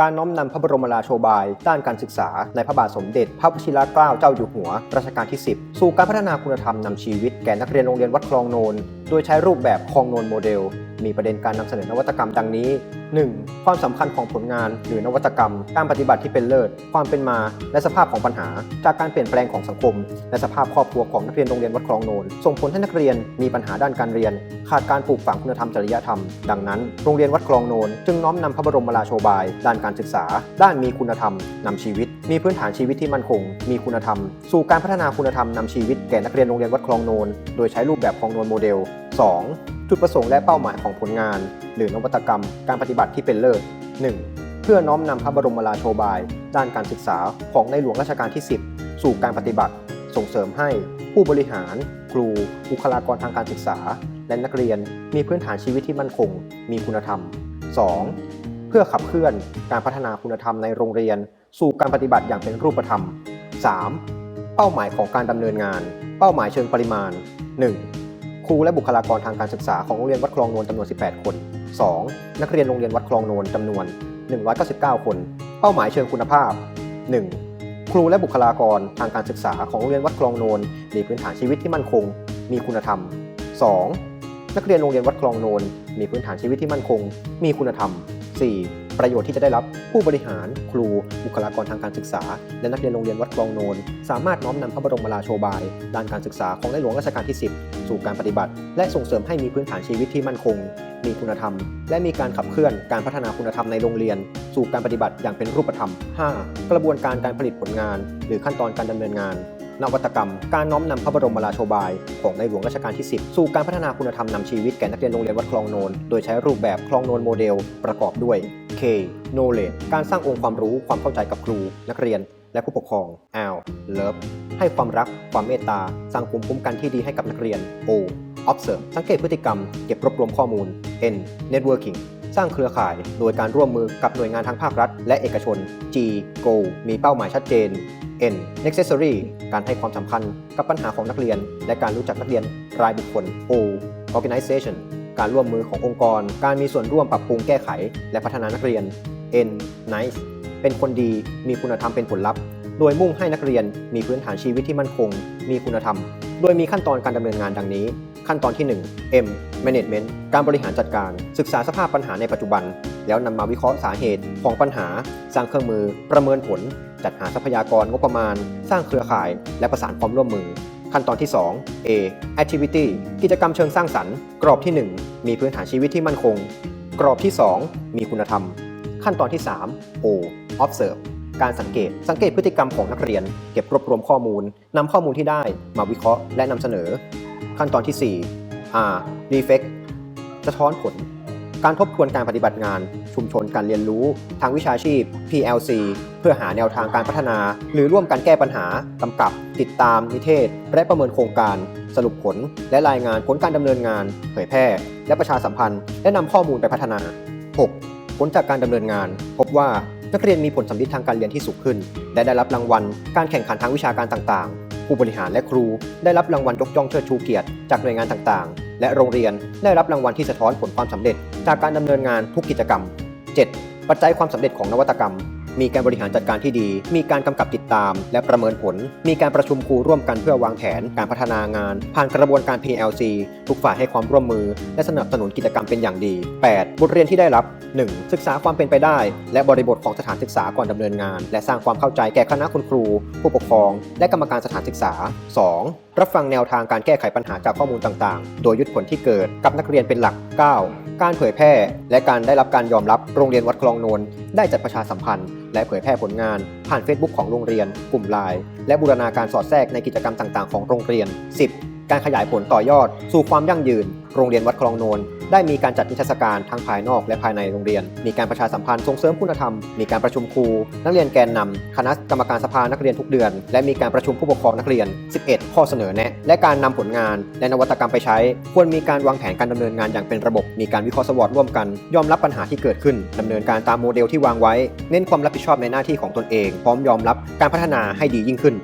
การน้อมนำพระบรมราโชบาย ด้านการศึกษา ในพระบาทสมเด็จ พระวชิรเกล้าเจ้าอยู่หัว รัชกาลที่ 10 สู่การพัฒนาคุณธรรมนำชีวิตแก่นักเรียนโรงเรียนวัดคลองโนน โดยใช้รูปแบบคลองโนนโมเดล มีประเด็นการนำเสนอนวัตกรรมดังนี้ 1. ความสำคัญของผลงานหรือนวัตกรรม การปฏิบัติที่เป็นเลิศ ความเป็นมาและสภาพของปัญหา จากการเปลี่ยนแปลงของสังคม และสภาพครอบครัวของนักเรียนโรงเรียนวัดคลองโนนส่งผลให้นักเรียนมีปัญหาด้านการเรียน ขาดการปลูกฝังคุณธรรมจริยธรรม ดังนั้นโรงเรียนวัดคลองโนนจึงน้อมนำพระบรมราโชบาย ด้านการศึกษา ด้านมีคุณธรรมนำชีวิต มีพื้นฐานชีวิตที่มั่นคง มีคุณธรรม สู่การพัฒนาคุณธรรมนำชีวิตแก่นักเรียนโรงเรียนวัดคลองโนนโดยใช้รูปแบบคลองโนนโมเดล 2. จุดประสงค์และเป้าหมายของผลงาน หรือนวัตกรรม การปฏิบัติที่เป็นเลิศ 1. เพื่อน้อมนำพระบรมราโชบาย ด้านการศึกษาของในหลวงรัชกาลที่ 10 สู่การปฏิบัติ ส่งเสริมให้ผู้บริหาร ครู บุคลากรทางการศึกษา และนักเรียนมีพื้นฐานชีวิตที่มั่นคง มีคุณธรรม 2. เพื่อขับเคลื่อนการพัฒนาคุณธรรมในโรงเรียน สู่การปฏิบัติอย่างเป็นรูปธรรม 3. เป้าหมายของการดำเนินงาน เป้าหมายเชิงปริมาณ 1. ครูและบุคลากรทางการศึกษาของโรงเรียนวัดคลองโนนจำนวน 18 คน 2. นักเรียนโรงเรียนวัดคลองโนนจำนวน 199 คน เป้าหมายเชิงคุณภาพ 1. ครูและบุคลากรทางการศึกษาของโรงเรียนวัดคลองโนนมีพื้นฐานชีวิตที่มั่นคง มีคุณธรรม 2. นักเรียนโรงเรียนวัดคลองโนนมีพื้นฐานชีวิตที่มั่นคง มีคุณธรรม 4. ประโยชน์ที่จะได้รับผู้บริหาร ครู บุคลากรทางการศึกษา และนักเรียนโรงเรียนวัดคลองโนน สามารถน้อมนำพระบรมราโชบาย ด้านการศึกษาของในหลวงรัชกาลที่ 10 สู่การปฏิบัติ และส่งเสริมให้มีพื้นฐานชีวิตที่มั่นคง มีคุณธรรม และมีการขับเคลื่อนการพัฒนาคุณธรรมในโรงเรียน สู่การปฏิบัติอย่างเป็นรูปธรรม 5. กระบวนการการผลิตผลงาน หรือขั้นตอนการดำเนินงาน นวัตกรรม การน้อมนำพระบรมราโชบาย ของในหลวงรัชกาลที่ 10 สู่การพัฒนาคุณธรรมนำชีวิตแก่นักเรียนโรงเรียนวัดคลองโนน โดยใช้รูปแบบคลองโนนโมเดล ประกอบด้วย K knowledge การสร้างองค์ความรู้ความเข้าใจกับครู นักเรียน และผู้ปกครอง L love ให้ความรัก ความเมตตา สร้างภูมิคุ้มกันที่ดีให้กับนักเรียน O observe สังเกตพฤติกรรม เก็บรวบรวมข้อมูล N networking สร้างเครือข่าย โดยการร่วมมือกับหน่วยงานทางภาครัฐ และเอกชน G Go มีเป้าหมายชัดเจน N necessary การให้ความสำคัญกับปัญหาของนักเรียน และการรู้จักนักเรียนรายบุคคล O organization การร่วมมือขององค์กร การมีส่วนร่วมปรับปรุงแก้ไข และพัฒนานักเรียน N nice เป็นคนดีมีคุณธรรมเป็นผลลัพธ์ โดยมุ่งให้นักเรียนมีพื้นฐานชีวิตที่มั่นคง มีคุณธรรม โดยมีขั้นตอนการดำเนินงานดังนี้ ขั้นตอนที่ 1 M Management การบริหารจัดการ ศึกษาสภาพปัญหาในปัจจุบัน แล้วนำมาวิเคราะห์สาเหตุของปัญหา สร้างเครื่องมือ ประเมินผล จัดหาทรัพยากรงบประมาณ สร้างเครือข่าย และประสานความร่วมมือ ขั้นตอนที่ 2 A Activity กิจกรรมเชิงสร้างสรรค์กรอบที่ 1 มีพื้นฐานชีวิตที่มั่นคง กรอบที่ 2 มีคุณธรรม ขั้นตอนที่ 3 O Observe การสังเกต สังเกตพฤติกรรมของนักเรียน เก็บรวบรวมข้อมูล นำข้อมูลที่ได้มาวิเคราะห์และนำเสนอ ขั้นตอนที่ 4 R Reflect สะท้อนผล การทบทวนการปฏิบัติงาน ชุมชนการเรียนรู้ ทางวิชาชีพ PLC เพื่อหาแนวทางการพัฒนา หรือร่วมกันแก้ปัญหา กำกับ ติดตาม นิเทศ และประเมินโครงการ สรุปผล และรายงานผลการดำเนินงาน เผยแพร่ และประชาสัมพันธ์ และนำข้อมูลไปพัฒนา 6. ผลจากการดำเนินงาน พบว่านักเรียนมีผลสำลิดทางการเรียนที่สูงขึ้น และได้รับรางวัล การแข่งขันทางวิชาการต่างๆ ผู้บริหารและครูได้รับรางวัลยกย่องเชิดชูเกียรติ จากหน่วยงานต่างๆ และโรงเรียนได้รับรางวัลที่สะท้อนผลความสำเร็จ จากการดำเนินงานทุกกิจกรรม 7. ปัจจัยความสำเร็จของนวัตกรรม มีการบริหารจัดการที่ดี มีการกำกับติดตาม และประเมินผล มีการประชุมครูร่วมกันเพื่อวางแผนการพัฒนางาน ผ่านกระบวนการ PLC ทุกฝ่ายให้ความร่วมมือ และสนับสนุนกิจกรรมเป็นอย่างดี 8. บทเรียนที่ได้รับ 1. ศึกษาความเป็นไปได้ และบริบทของสถานศึกษาก่อนดำเนินงาน และสร้างความเข้าใจแก่คณะคุณครู ผู้ปกครอง และกรรมการสถานศึกษา 2. รับฟังแนวทางการแก้ไขปัญหาจากข้อมูลต่างๆ โดยยึดผลที่เกิดกับนักเรียนเป็นหลัก 9. การเผยแพร่ และการได้รับการยอมรับโรงเรียนวัดคลองโนนได้จัดประชาสัมพันธ์และเผยแพร่ผลงาน ผ่าน Facebook ของโรงเรียน กลุ่มไลน์และบูรณาการสอดแทรกในกิจกรรมต่างๆ ของโรงเรียน 10. การขยายผลต่อยอด สู่ความยั่งยืน โรงเรียนวัดคลองโนน ได้มีการจัดนิทรรศการทั้งภายนอกและภายในโรงเรียน มีการประชาสัมพันธ์ส่งเสริมคุณธรรม มีการประชุมครู นักเรียนแกนนำคณะกรรมการสภานักเรียนทุกเดือน และมีการประชุมผู้ปกครองนักเรียน 11 ข้อเสนอแนะ และการนำผลงานและนวัตกรรมไปใช้ ควรมีการวางแผนการดำเนินงานอย่างเป็นระบบ มีการวิเคราะห์สวอตร่วมกัน ยอมรับปัญหาที่เกิดขึ้นดำเนินการตามโมเดลที่วางไว้ เน้นความรับผิดชอบในหน้าที่ของตนเอง พร้อมยอมรับการพัฒนาให้ดียิ่งขึ้น